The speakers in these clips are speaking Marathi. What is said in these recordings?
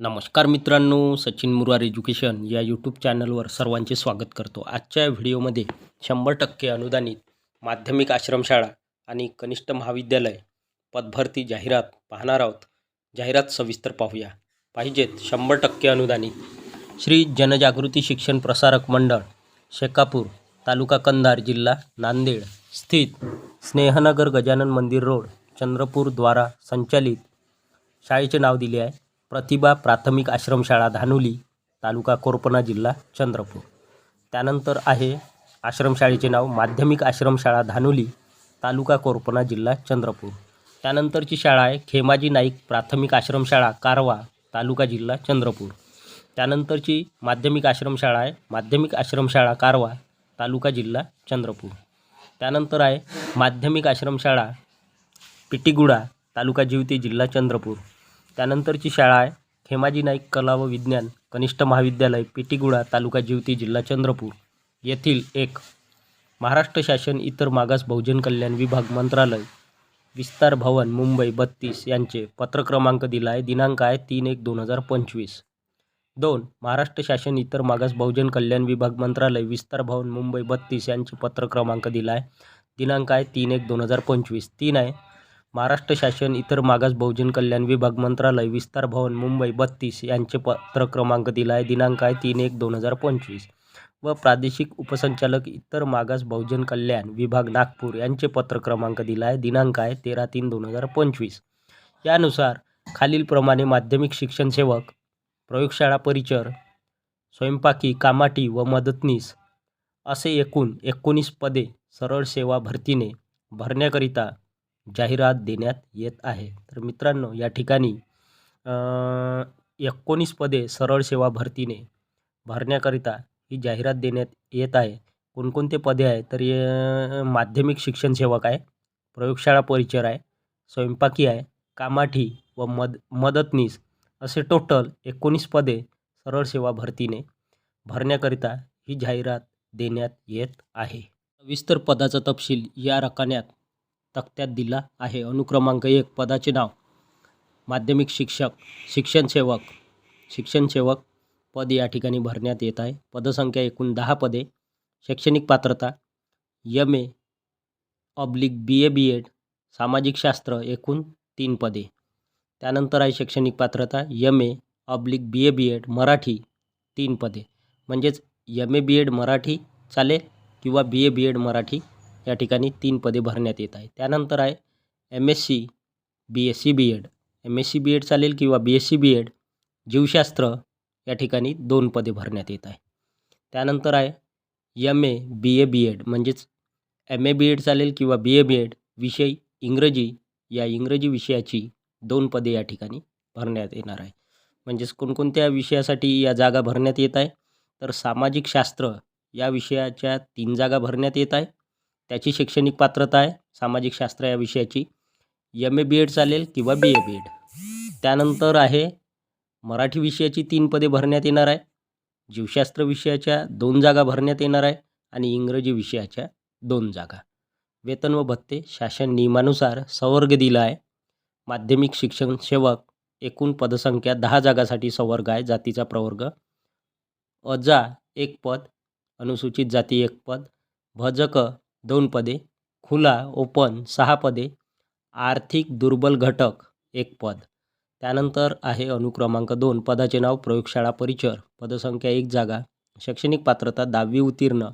नमस्कार मित्रांनो सचिन मुरार एज्युकेशन या यूट्यूब चॅनलवर सर्वांचे स्वागत करतो. आजच्या व्हिडिओमध्ये शंभर टक्के अनुदानित माध्यमिक आश्रमशाळा आणि कनिष्ठ महाविद्यालय पदभरती जाहिरात पाहणार आहोत. जाहिरात सविस्तर पाहूया. पाहिजेत शंभर टक्के अनुदानित. श्री जनजागृती शिक्षण प्रसारक मंडळ शेकापूर तालुका कंधार जिल्हा नांदेड स्थित स्नेहनगर गजानन मंदिर रोड चंद्रपूर द्वारा संचालित शाळेचे नाव दिले आहे. प्रतिभा प्राथमिक आश्रमशाळा धानुली तालुका कोरपणा जिल्हा चंद्रपूर. त्यानंतर आहे आश्रमशाळेचे नाव माध्यमिक आश्रमशाळा धानुली तालुका कोरपना जिल्हा चंद्रपूर. त्यानंतरची शाळा आहे खेमाजी नाईक प्राथमिक आश्रमशाळा कारवा तालुका जिल्हा चंद्रपूर. त्यानंतरची माध्यमिक आश्रमशाळा आहे माध्यमिक आश्रमशाळा कारवा तालुका जिल्हा चंद्रपूर. त्यानंतर आहे माध्यमिक आश्रमशाळा पिटीगुडा तालुका जिवती जिल्हा चंद्रपूर. त्यानंतरची शाळा आहे. खेमाजी नाईक कला व विज्ञान कनिष्ठ महाविद्यालय पेटीगुडा तालुका जिवती जिल्हा चंद्रपूर येथील एक महाराष्ट्र शासन इतर मागास बहुजन कल्याण विभाग मंत्रालय विस्तार भवन मुंबई बत्तीस यांचे पत्र क्रमांक दिला आहे दिनांक आहे तीन एक दोन हजार पंचवीस. दोन महाराष्ट्र शासन इतर मागास बहुजन कल्याण विभाग मंत्रालय विस्तार भवन मुंबई बत्तीस यांचे पत्र क्रमांक दिला आहे दिनांक आहे तीन एक दोन हजार पंचवीस. तीन आहे महाराष्ट्र शासन इतर मागास बहुजन कल्याण विभाग मंत्रालय विस्तार भवन मुंबई बत्तीस यांचे पत्र क्रमांक दिला आहे दिनांक आहे तीन एक दोन हजार पंचवीस. व प्रादेशिक उपसंचालक इतर मागास बहुजन कल्याण विभाग नागपूर यांचे पत्र क्रमांक दिला आहे दिनांक आहे तेरा तीन दोन हजार पंचवीस. यानुसार खालीलप्रमाणे माध्यमिक शिक्षण सेवक प्रयोगशाळा परिचर स्वयंपाकी कामाटी व मदतनीस असे एकूण एकोणीस पदे सरळ सेवा भरतीने भरण्याकरिता जाहिरात देण्यात येत आहे. तर मित्रांनो या ठिकाणी एकोणीस पदे सरळ सेवा भरतीने भरण्याकरिता ही जाहिरात देण्यात येत आहे. कोणकोणते पदे आहे तर ये माध्यमिक शिक्षण सेवक आहे प्रयोगशाळा परिचर आहे स्वयंपाकी आहे कामाठी व मद मदतनीस असे टोटल एकोणीस पदे सरळ सेवा भरतीने भरण्याकरिता ही जाहिरात देण्यात येत आहे. सविस्तर पदाचा तपशील या रकान्यात तक्त्यात दिला आहे. अनुक्रमांक एक पदाचे नाव. माध्यमिक शिक्षक शिक्षण सेवक शिक्षण सेवक पद या ठिकाणी भरण्यात येत आहे. पदसंख्या एकूण दहा पदे. शैक्षणिक पात्रता M A oblique B A B Ed सामाजिक शास्त्र एकूण तीन पदे. त्यानंतर आहे शैक्षणिक पात्रता M A oblique B A B Ed Marathi तीन पदे. म्हणजेच M A B Ed Marathi चालेल किंवा बी ए बी एड मराठी या ठिकाणी तीन पदे भरण्यात येत आहे त्यानंतर आहे M S C B S C B Ed M S C B Ed चालेल किंवा B S C B Ed जीवशास्त्र या ठिकाणी दोन पदे भरण्यात येत आहे. त्यानंतर आहे M A B A B Ed म्हणजेच एम ए बी एड चालेल किंवा बी ए बी एड विषय इंग्रजी या इंग्रजी विषयाची दोन पदे या ठिकाणी भरण्यात येणार आहे. म्हणजेच कोणकोणत्या विषयासाठी या जागा भरण्यात येत आहे? तर सामाजिक शास्त्र या विषयाच्या तीन जागा भरण्यात येत आहे. त्याची शैक्षणिक पात्रता आहे सामाजिक शास्त्र या विषयाची. एम ए बी एड चालेल किंवा बी ए बी एड त्यानंतर आहे मराठी विषयाची तीन पदे भरण्यात येणार आहे. जीवशास्त्र विषयाच्या दोन जागा भरण्यात येणार आहे आणि इंग्रजी विषयाच्या दोन जागा. वेतन व भत्ते शासन नियमानुसार संवर्ग दिला आहे. माध्यमिक शिक्षण सेवक एकूण पदसंख्या दहा जागासाठी संवर्ग आहे जातीचा प्रवर्ग. अजा एक पद अनुसूचित जाती एक पद. भजक दोन पदे खुला ओपन सहा पदे आर्थिक दुर्बल घटक एक पद. त्यानंतर आहे अनुक्रमांक दोन पदाचे नाव प्रयोगशाळा परिचर. पदसंख्या एक जागा शैक्षणिक पात्रता दहावी उत्तीर्ण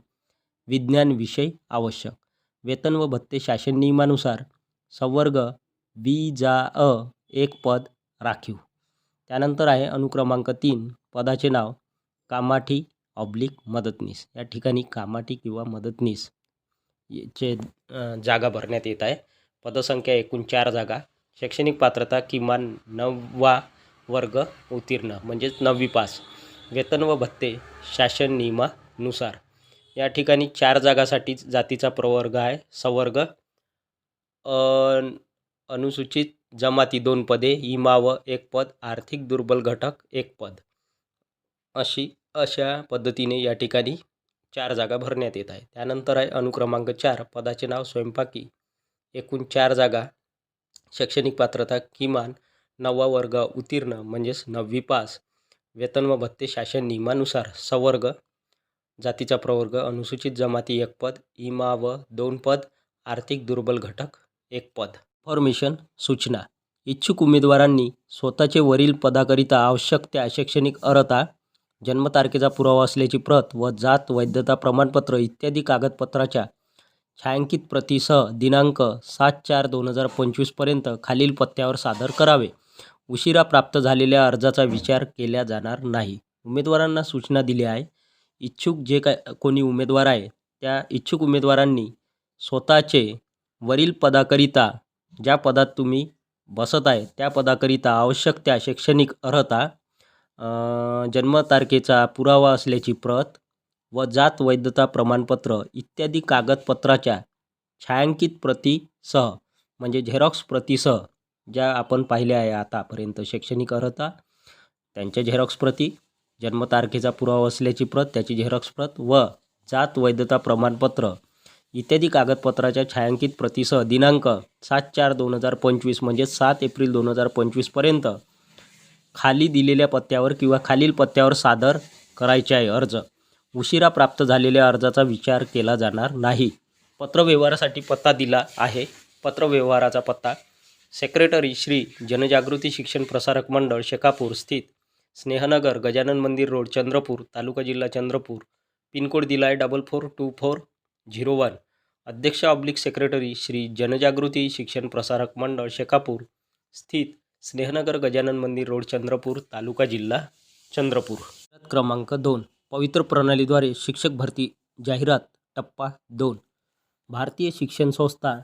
विज्ञान विषय आवश्यक. वेतन व भत्ते शासन नियमानुसार संवर्ग बी जा अ एक पद राखीव. त्यानंतर आहे अनुक्रमांक तीन पदाचे नाव कामाठी ऑब्लिक मदतनीस. या ठिकाणी कामाठी किंवा मदतनीस चे जागा भरण्यात येत आहे. पदसंख्या एकूण चार जागा. शैक्षणिक पात्रता किमान नववा वर्ग उत्तीर्ण म्हणजेच नववी पास. वेतन व भत्ते शासन नियमानुसार. या ठिकाणी चार जागासाठी जातीचा प्रवर्ग आहे. संवर्ग अनुसूचित जमाती दोन पदे इमा व एक पद आर्थिक दुर्बल घटक एक पद. अशी अशा पद्धतीने या ठिकाणी चार जागा भरण्यात येत आहे. त्यानंतर आहे अनुक्रमांक चार पदाचे नाव स्वयंपाकी. एकूण चार जागा शैक्षणिक पात्रता किमान नववा वर्ग उत्तीर्ण म्हणजेच नववी पास. वेतन व भत्ते शासन नियमानुसार सवर्ग जातीचा प्रवर्ग अनुसूचित जमाती एक पद इमा व दोन पद आर्थिक दुर्बल घटक एक पद. फॉर्मेशन सूचना. इच्छुक उमेदवारांनी स्वतःचे वरील पदाकरिता आवश्यक त्या शैक्षणिक अर्हता जन्मतारखेचा पुरावा असल्याची प्रत व जात वैधता प्रमाणपत्र इत्यादी कागदपत्राच्या छायांकित प्रतीसह दिनांक सात चार दोन हजार पंचवीसपर्यंत खालील पत्त्यावर सादर करावे. उशिरा प्राप्त झालेल्या अर्जाचा विचार केला जाणार नाही. उमेदवारांना सूचना दिली आहे. इच्छुक जे काय कोणी उमेदवार आहे त्या इच्छुक उमेदवारांनी स्वतःचे वरील पदाकरिता ज्या पदात तुम्ही बसत आहे त्या पदाकरिता आवश्यक त्या शैक्षणिक अर्हता जन्मतारखेचा पुरावा असल्याची प्रत व जात वैधता प्रमाणपत्र इत्यादी कागदपत्राच्या छायांकित प्रतीसह म्हणजे झेरॉक्स प्रतीसह ज्या आपण पाहिल्या आहे आतापर्यंत शैक्षणिक अर्हता त्यांच्या झेरॉक्स प्रती जन्मतारखेचा पुरावा असल्याची प्रत त्याची झेरॉक्स प्रत व जात वैधता प्रमाणपत्र इत्यादी कागदपत्राच्या छायांकित प्रतीसह दिनांक सात चार दोन हजार पंचवीस म्हणजे सात एप्रिल दोन हजार पंचवीसपर्यंत खाली दिलेल्या पत्त्यावर किंवा खालील पत्त्यावर सादर करायचे आहे अर्ज. उशिरा प्राप्त झालेल्या अर्जाचा विचार केला जाणार नाही. पत्रव्यवहारासाठी पत्ता दिला आहे. पत्रव्यवहाराचा पत्ता सेक्रेटरी श्री जनजागृती शिक्षण प्रसारक मंडळ शेकापूर स्थित स्नेहनगर गजानन मंदिर रोड चंद्रपूर तालुका जिल्हा चंद्रपूर. पिनकोड दिला आहे double four two four zero one. अध्यक्ष ऑब्लिक सेक्रेटरी श्री जनजागृती शिक्षण प्रसारक मंडळ शेकापूर स्थित स्नेहनगर गजानन मंदिर रोड चंद्रपूर तालुका जिल्हा चंद्रपूर. क्रमांक दोन. पवित्र प्रणालीद्वारे शिक्षक भरती जाहिरात टप्पा दोन. भारतीय शिक्षण संस्था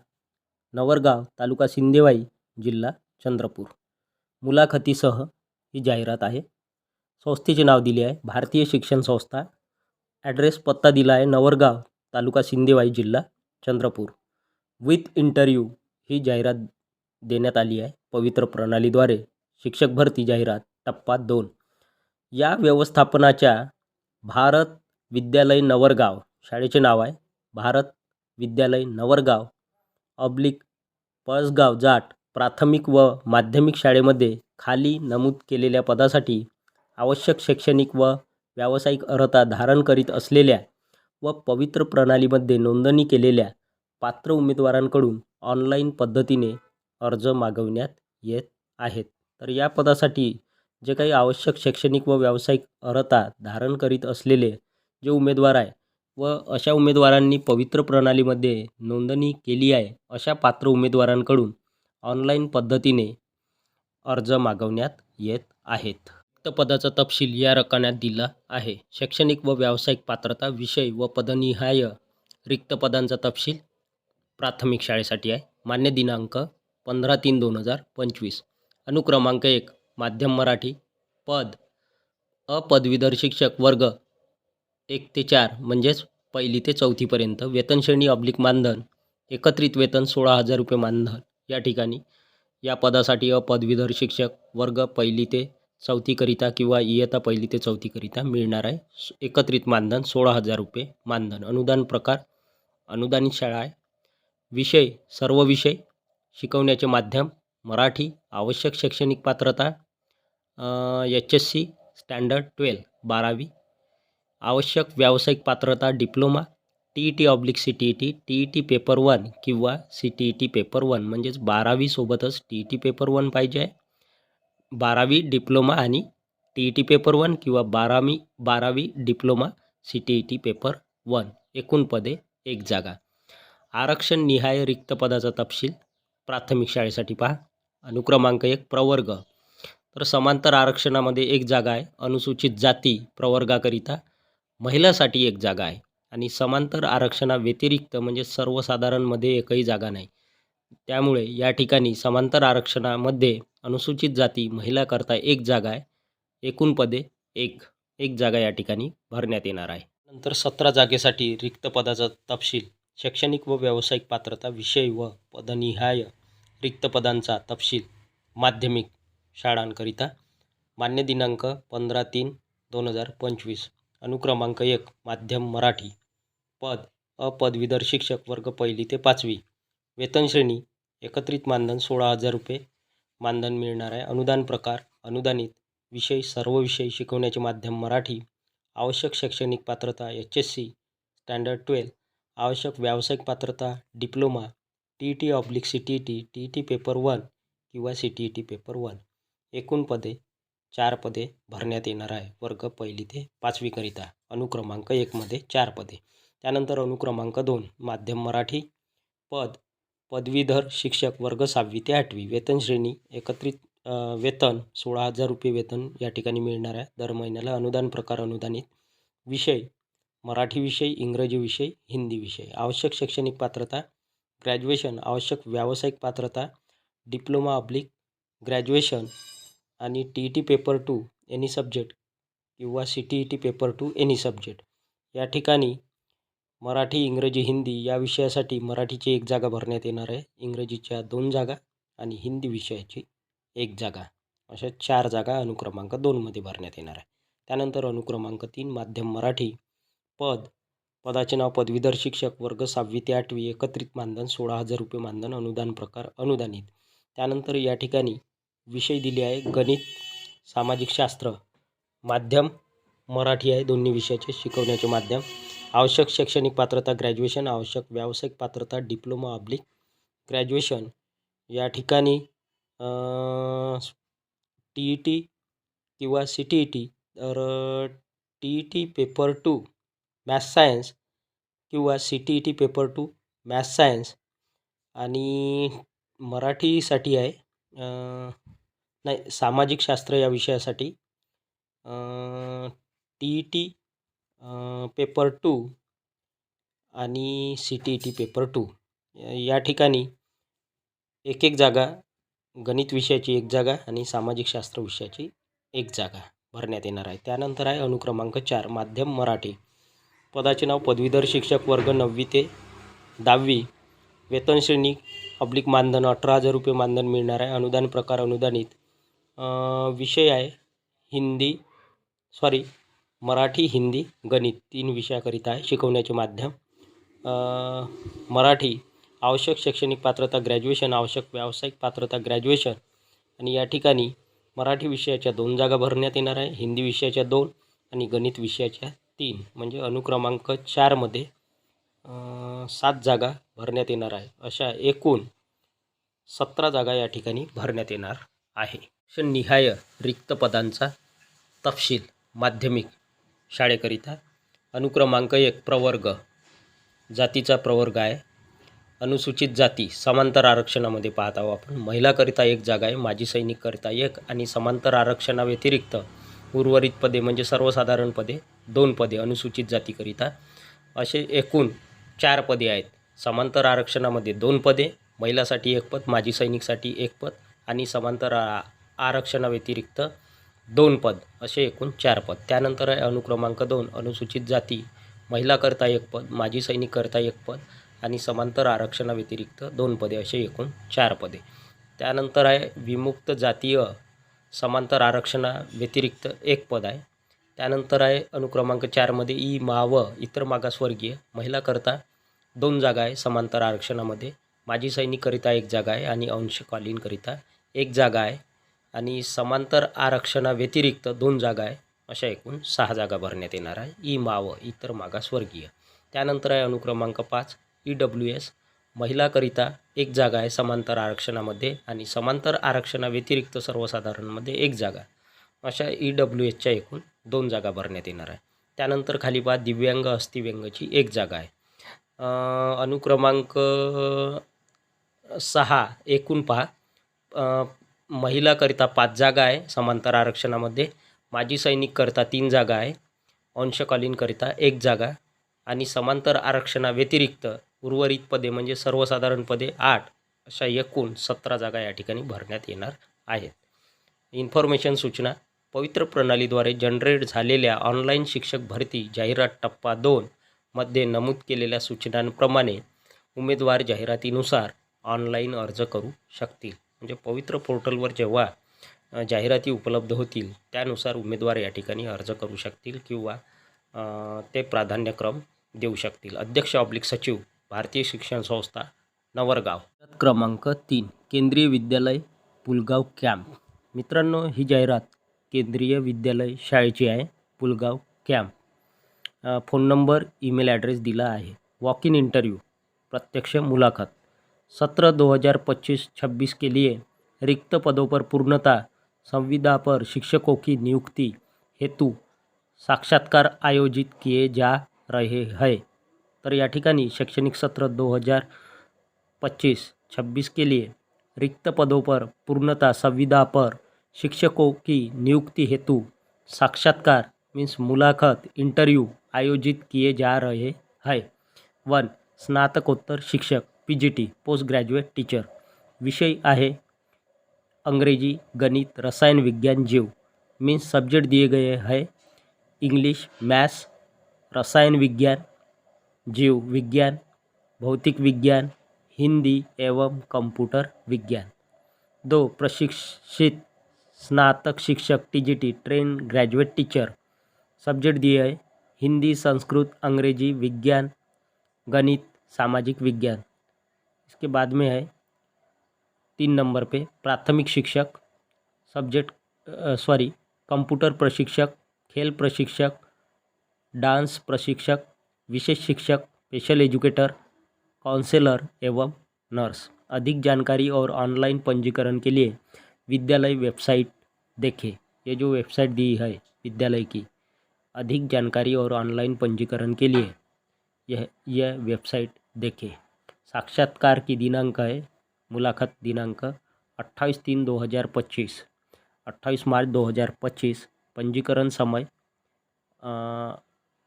नवरगाव तालुका सिंदेवाई जिल्हा चंद्रपूर. मुलाखतीसह ही जाहिरात आहे. संस्थेचे नाव दिले आहे. भारतीय शिक्षण संस्था. ॲड्रेस पत्ता दिला आहे. नवरगाव तालुका सिंदेवाई जिल्हा चंद्रपूर. विथ इंटरव्ह्यू ही जाहिरात देण्यात आली आहे. पवित्र प्रणालीद्वारे शिक्षक भरती जाहिरात टप्पा दोन. या व्यवस्थापनाच्या भारत विद्यालय नवरगाव शाळेचे नाव आहे. भारत विद्यालय नवरगाव ऑब्लिक पळसगाव जाट प्राथमिक व माध्यमिक शाळेमध्ये खाली नमूद केलेल्या पदासाठी आवश्यक शैक्षणिक व व्यावसायिक अर्हता धारण करीत असलेल्या व पवित्र प्रणालीमध्ये नोंदणी केलेल्या पात्र उमेदवारांकडून ऑनलाईन पद्धतीने अर्ज मागवण्यात येत आहेत. तर या पदासाठी जे काही आवश्यक शैक्षणिक व व्यावसायिक अर्हता धारण करीत असलेले जे उमेदवार आहे व अशा उमेदवारांनी पवित्र प्रणालीमध्ये नोंदणी केली आहे अशा पात्र उमेदवारांकडून ऑनलाईन पद्धतीने अर्ज मागवण्यात येत आहेत. रिक्त पदाचा तपशील या रकान्यात दिला आहे. शैक्षणिक व व्यावसायिक पात्रता विषय व पदनिहाय रिक्त पदांचा तपशील प्राथमिक शाळेसाठी आहे. मान्य दिनांक पंधरा तीन दोन हजार पंचवीस. अनुक्रमांक एक माध्यम मराठी. पद अपदवीधर शिक्षक वर्ग. एक ते चार म्हणजेच पहिली ते चौथीपर्यंत वेतनश्रेणी ऑब्लिक मानधन. एकत्रित वेतन सोळा हजार रुपये मानधन. या ठिकाणी या पदासाठी अपदवीधर शिक्षक वर्ग पहिली ते चौथीकरिता किंवा इयता पहिली ते चौथीकरिता मिळणार आहे. एकत्रित मानधन सोळा हजार रुपये मानधन. अनुदान प्रकार अनुदानित शाळा आहे. विषय सर्व विषय शिकवण्याचे माध्यम मराठी आवश्यक शैक्षणिक पात्रता H S C standard twelve बारावी आवश्यक व्यावसायिक पात्रता diploma T E T oblique C T E T T E T paper one किंवा C T E T paper one म्हणजेच बारावीसोबतच T E T paper one पाहिजे आहे. बारावी डिप्लोमा आणि T E T paper one किंवा बारावी बारावी diploma C T E T paper one एकूण पदे एक जागा. आरक्षण निहाय रिक्त पदाचा तपशील प्राथमिक शाळेसाठी पहा. अनुक्रमांक एक प्रवर्ग. तर समांतर आरक्षणामध्ये एक जागा आहे. अनुसूचित जाती प्रवर्गाकरिता महिलासाठी एक जागा आहे. आणि समांतर आरक्षणाव्यतिरिक्त म्हणजे सर्वसाधारणमध्ये एकही जागा नाही. त्यामुळे या ठिकाणी समांतर आरक्षणामध्ये अनुसूचित जाती महिलाकरता एक जागा आहे. एकूण पदे एक. एक जागा या ठिकाणी भरण्यात येणार आहे. नंतर सतरा जागेसाठी रिक्त पदाचा तपशील. शैक्षणिक व व्यावसायिक पात्रता विषय व पदनिहाय रिक्त पदांचा तपशील माध्यमिक शाळांकरिता. मान्य दिनांक पंधरा तीन दोन हजार पंचवीस. अनुक्रमांक एक माध्यम मराठी. पद अपदवीधर शिक्षक वर्ग पहिली ते पाचवी. वेतनश्रेणी एकत्रित मानधन सोळा हजार रुपये. मानधन मिळणार आहे अनुदान प्रकार अनुदानित विषय सर्व विषय शिकवण्याचे माध्यम मराठी. आवश्यक शैक्षणिक पात्रता H S C. Standard twelve. आवश्यक व्यावसायिक पात्रता diploma T T oblique C T E T T E T paper one किंवा C T E T paper one एकूण पदे चार पदे भरण्यात येणार आहे. वर्ग पहिली ते पाचवीकरिता अनुक्रमांक एकमध्ये चार पदे. त्यानंतर अनुक्रमांक दोन माध्यम मराठी. पद पदवीधर शिक्षक वर्ग सहावी ते आठवी. वेतन श्रेणी एकत्रित वेतन सोळा हजार रुपये वेतन या ठिकाणी मिळणार आहे. दर महिन्याला अनुदान प्रकार अनुदानित विषय मराठी विषय इंग्रजी विषय हिंदी विषय. आवश्यक शैक्षणिक पात्रता ग्रॅज्युएशन आवश्यक व्यावसायिक पात्रता डिप्लोमा अब्लिक ग्रॅज्युएशन आणि T E T paper two any subject किंवा C T E T paper two any subject या ठिकाणी मराठी इंग्रजी हिंदी या विषयासाठी मराठीची एक जागा भरण्यात येणार आहे. इंग्रजीच्या दोन जागा आणि हिंदी विषयाची एक जागा. अशा चार जागा अनुक्रमांक दोनमध्ये भरण्यात येणार आहे. त्यानंतर अनुक्रमांक तीन माध्यम मराठी पद पदाचे नाव पदवीधर शिक्षक वर्ग सहावी ते आठवी एकत्रित मानधन सोळा हजार रुपये मानधन अनुदान प्रकार अनुदानित. त्यानंतर या ठिकाणी विषय दिले आहे गणित सामाजिक शास्त्र माध्यम मराठी आहे. दोन्ही विषयाचे शिकवण्याचे माध्यम. आवश्यक शैक्षणिक पात्रता ग्रॅज्युएशन आवश्यक व्यावसायिक पात्रता डिप्लोमा अब्लिक ग्रॅज्युएशन. या ठिकाणी टी ई टी किंवा सी टी ई टी तर T E T paper two maths science किंवा C T E T paper two maths science आणि मराठीसाठी आहे. नाही सामाजिक शास्त्र या विषयासाठी. T E T paper two आणि C T E T paper two. या ठिकाणी एक एक जागा गणित विषयाची एक जागा आणि सामाजिक शास्त्र विषयाची एक जागा भरण्यात येणार आहे. त्यानंतर आहे अनुक्रमांक चार माध्यम मराठी. पदाचे नाव पदवीधर शिक्षक वर्ग नववी ते दहावी. वेतनश्रेणी पब्लिक मानधन अठरा हजार रुपये मानधन मिळणार आहे. अनुदान प्रकार अनुदानित. विषय आहे हिंदी सॉरी मराठी हिंदी गणित तीन विषयाकरिता आहे शिकवण्याचे माध्यम. मराठी आवश्यक शैक्षणिक पात्रता ग्रॅज्युएशन आवश्यक व्यावसायिक पात्रता ग्रॅज्युएशन आणि या ठिकाणी मराठी विषयाच्या दोन जागा भरण्यात येणार आहे हिंदी विषयाच्या दोन आणि गणित विषयाच्या तीन म्हणजे अनुक्रमांक चारमध्ये सात जागा भरण्यात येणार आहे. अशा एकूण सतरा जागा या ठिकाणी भरण्यात येणार आहे. निहाय रिक्त पदांचा तपशील माध्यमिक शाळेकरिता अनुक्रमांक एक प्रवर्ग जातीचा प्रवर्ग आहे. अनुसूचित जाती समांतर आरक्षणामध्ये पाहत आहोत आपण. महिलाकरिता एक जागा आहे माजी सैनिककरिता एक आणि समांतर आरक्षणाव्यतिरिक्त उर्वरित पदे म्हणजे सर्वसाधारण पदे दोन पदे अनुसूचित जातीकरिता. असे एकूण चार पदे आहेत. समांतर आरक्षणामध्ये दोन पदे महिलासाठी एक पद माजी सैनिकसाठी एक पद आणि समांतर आरक्षणाव्यतिरिक्त दोन पद असे एकूण चार पद. त्यानंतर आहे अनुक्रमांक दोन अनुसूचित जाती महिलाकरता एक पद माजी सैनिककरता एक पद आणि समांतर आरक्षणाव्यतिरिक्त दोन पदे असे एकूण चार पदे. त्यानंतर आहे विमुक्त जातीय समांतर आरक्षणाव्यतिरिक्त एक पद आहे. त्यानंतर आहे अनुक्रमांक चारमध्ये ई मा व इतर मागासवर्गीय महिलाकरता दोन जागा आहे समांतर आरक्षणामध्ये. माजी सैनिककरिता एक जागा आहे आणि अंशकालीनकरिता एक जागा आहे. आणि समांतर आरक्षणाव्यतिरिक्त दोन जागा आहे अशा एकूण सहा जागा भरण्यात येणार आहे. ई मा व इतर मागासवर्गीय. त्यानंतर आहे अनुक्रमांक पाच ई डब्ल्यू एस महिलाकरिता एक जागा आहे समांतर आरक्षणामध्ये आणि समांतर आरक्षणाव्यतिरिक्त सर्वसाधारणमध्ये एक जागा. अशा ई डब्ल्यू एसच्या एकूण दोन जागा भरण्यात येणार आहे. त्यानंतर खाली पहा दिव्यांग अस्थिव्यंगची एक जागा आहे. अनुक्रमांक सहा एकूण पहा. महिलाकरिता पाच जागा आहे समांतर आरक्षणामध्ये. माजी सैनिककरिता तीन जागा आहे. अंशकालीनकरिता एक जागा. आणि समांतर आरक्षणाव्यतिरिक्त उर्वरित पदे म्हणजे सर्वसाधारण पदे आठ अशा एकूण सतरा जागा या ठिकाणी भरण्यात येणार आहेत. इन्फॉर्मेशन सूचना. पवित्र प्रणालीद्वारे जनरेट झालेल्या ऑनलाईन शिक्षक भरती जाहिरात टप्पा दोन मध्ये नमूद केलेल्या सूचनांप्रमाणे उमेदवार जाहिरातीनुसार ऑनलाईन अर्ज करू शकतील. म्हणजे पवित्र पोर्टलवर जेव्हा जाहिराती उपलब्ध होतील त्यानुसार उमेदवार या ठिकाणी अर्ज करू शकतील किंवा ते प्राधान्यक्रम देऊ शकतील. अध्यक्ष ऑब्लिक सचिव भारतीय शिक्षण संस्था नवरगाव. क्रमांक तीन केंद्रीय विद्यालय पुलगाव कॅम्प. मित्रांनो ही जाहिरात केंद्रीय विद्यालय शाळेची आहे, Pulgaon camp. Phone number, email address दिला आहे. वॉक इन इंटरव्यू प्रत्यक्ष मुलाकात सत्र दो हज़ार पच्चीस, छब्बीस के लिए रिक्त पदों पर पूर्णता संविदा पर शिक्षकों की नियुक्ति हेतु साक्षात्कार आयोजित किए जा रहे हैं। तर या ठिकाणी शैक्षणिक सत्र दो हज़ार पच्चीस, छब्बीस के लिए रिक्त पदों पर पूर्णता संविदा पर शिक्षकों की नियुक्ति हेतु साक्षात्कार मीन्स मुलाकात इंटरव्यू आयोजित किए जा रहे हैं। वन, स्नातकोत्तर शिक्षक पीजीटी पोस्ट ग्रॅज्युएट टीचर विषय आहे, अंग्रेज़ी, गणित, रसायन विज्ञान, जीव। मीन्स सब्जेक्ट दिए गए हैं इंग्लिश मैथ्स रसायन विज्ञान, जीव विज्ञान, भौतिक विज्ञान, हिंदी एवं कंप्यूटर विज्ञान। दो, प्रशिक्षित स्नातक शिक्षक TGT, train graduate teacher. Subject दिए है हिंदी, संस्कृत, अंग्रेज़ी, विज्ञान, गणित, सामाजिक विज्ञान. इसके बाद में है, तीन नंबर पे, प्राथमिक शिक्षक, सब्जेक्ट सॉरी कंप्यूटर प्रशिक्षक, खेल प्रशिक्षक, डांस प्रशिक्षक, विशेष शिक्षक स्पेशल एजुकेटर काउंसलर एवं नर्स अधिक जानकारी और ऑनलाइन पंजीकरण के लिए विद्यालय वेबसाइट देखें। ये जो वेबसाइट दी है विद्यालय की, अधिक जानकारी और ऑनलाइन पंजीकरण के लिए यह यह वेबसाइट देखें। साक्षात्कार की दिनांक है, मुलाकात दिनांक अट्ठाईस तीन दो हज़ार पच्चीस। अट्ठाईस मार्च दो हज़ार पच्चीस, पंजीकरण समय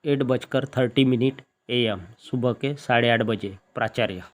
एट बजकर थर्टी मिनट ए एम, सुबह के साढ़े आठ बजे, प्राचार्य।